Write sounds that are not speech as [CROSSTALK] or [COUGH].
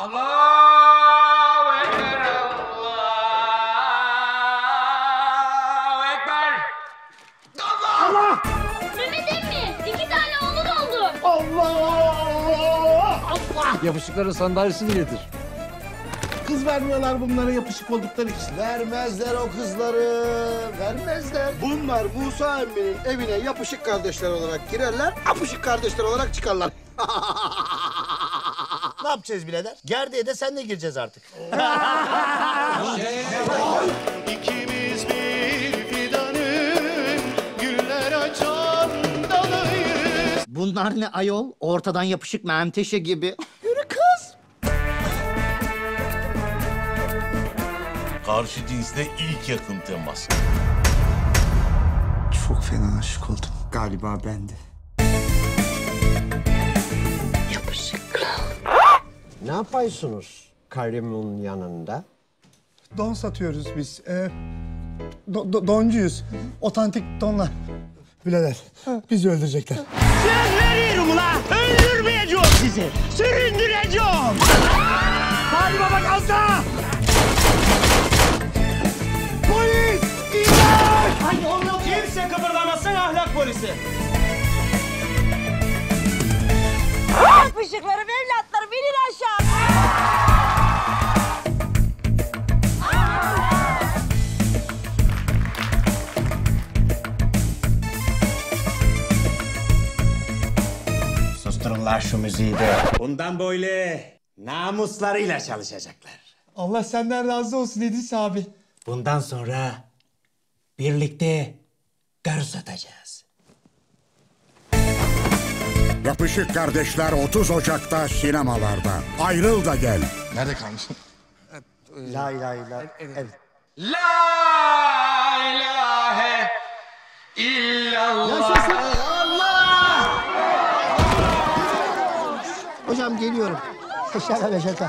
Allahu Ekber, Allahu Ekber. Mehmet emmi iki tane onun oldu. Yapışıkların sandalyesini getir. Kız vermiyorlar bunlara yapışık oldukları için. Vermezler o kızları. Vermezler. Bunlar Musa emminin evine yapışık kardeşler olarak girerler, apışık kardeşler olarak çıkarlar. [LAUGHS] Ne yapacağız birader? Gerdeğe de senle gireceğiz artık. [LAUGHS] İkimiz bir fidanın güller açan dalıyız. Bunlar ne ayol? Ortadan yapışık menteşe gibi. Yürü kız. Karşı cinsle ilk yakın temas. Çok fena aşık oldum. Galiba bende. Ne yapıyorsunuz karımın yanında? Don satıyoruz biz. Ee, do- do- doncuyuz. Otantik donlar. Birader bizi öldürecekler. Veriyorum ula! Öldürmeyeceğim sizi! Süründüreceğim! Hadi baba gazla! Polis! İmdat! Hadi oğlum! Kimse kıpırdamasın ahlak polisi! Susturun lan şu müziği de. Bundan böyle namuslarıyla çalışacaklar. Allah senden razı olsun İdris abi. Bundan sonra birlikte karı satacağız. Yapışık kardeşler 30 Ocak'ta sinemalarda. Ayrıl da gel. Nerede kalmışsın? La ilahe illa. Evet. La ilahe illallah. Hocam geliyorum. Şaka ve şaka.